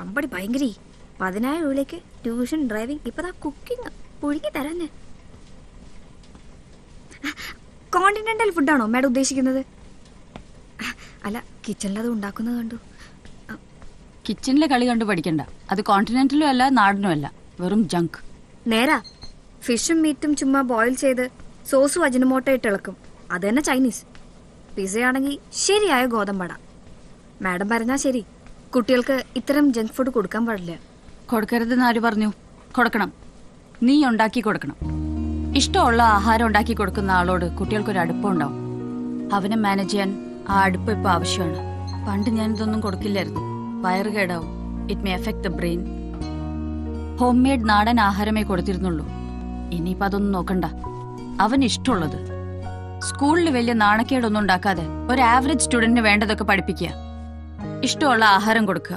അമ്പടി ഭയങ്കരി. പതിനായിരം രൂപയിലേക്ക് ട്യൂഷൻ ഡ്രൈവിംഗ് ഇപ്പതാ കുക്കിംഗ് പുഴുങ്ങി തരാന്ന് കോണ്ടിനെന്റൽ ഫുഡാണോ മാഡം ഉദ്ദേശിക്കുന്നത്? അല്ല കിച്ചണിൽ അത് ഉണ്ടാക്കുന്നത് കണ്ടു. കിച്ചണിലെ കളി കണ്ടു പഠിക്കണ്ട. അത് കോണ്ടിനെന്റലും അല്ല നാടിനും അല്ല. വെറും ജങ്ക് നേരാ. ഫിഷും മീറ്റും ചുമ്മാ ബോയിൽ ചെയ്ത് സോസും അജിനമോട്ടോ ഇട്ട് ഇളക്കും. അത് തന്നെ ചൈനീസ് പിസയാണെങ്കിൽ ശരിയായ ഗോതമ്പട. മാഡം പറഞ്ഞാ ശരി. കുട്ടികൾക്ക് ഇത്തരം ജങ്ക് ഫുഡ് കൊടുക്കാൻ പാടില്ല. കൊടുക്കരുതെന്ന് ആര് പറഞ്ഞു. കൊടുക്കണം. നീ ഉണ്ടാക്കി കൊടുക്കണം. ഇഷ്ടമുള്ള ആഹാരം ഉണ്ടാക്കി കൊടുക്കുന്ന ആളോട് കുട്ടികൾക്ക് കുട്ടികൾക്കൊരു അടുപ്പമുണ്ടാവും. അവനെ മാനേജ് ചെയ്യാൻ ആ അടുപ്പം ഇപ്പൊ ആവശ്യമാണ്. പണ്ട് ഞാൻ ഇതൊന്നും കൊടുക്കില്ലായിരുന്നു. വയറ് കേടാവും. It may effect the brain home made നാടൻ ആഹാരമേ കൊടുത്തിരുന്നുള്ളൂ. ഇനിയിപ്പോ അതൊന്നും നോക്കണ്ട. അവന് ഇഷ്ടമുള്ളത്. സ്കൂളിൽ വലിയ നാണക്കേടൊന്നും ഉണ്ടാക്കാതെ ഒരു ആവറേജ് സ്റ്റുഡന്റിന് വേണ്ടതൊക്കെ പഠിപ്പിക്കുക. ഇഷ്ടമുള്ള ആഹാരം കൊടുക്കുക.